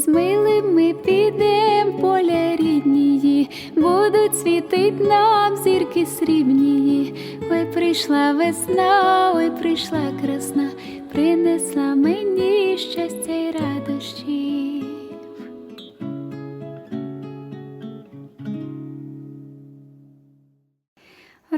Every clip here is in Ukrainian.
З милим ми підем поля ріднії, будуть світить нам зірки срібнії. Ой, прийшла весна, ой, прийшла красна, принесла мені щастя й радощів.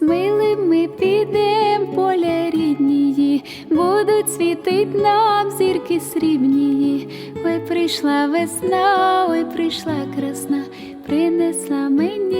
З милим ми підем поля ріднії, будуть світить нам зірки срібнії. Ой, прийшла весна, ой, прийшла красна, принесла мені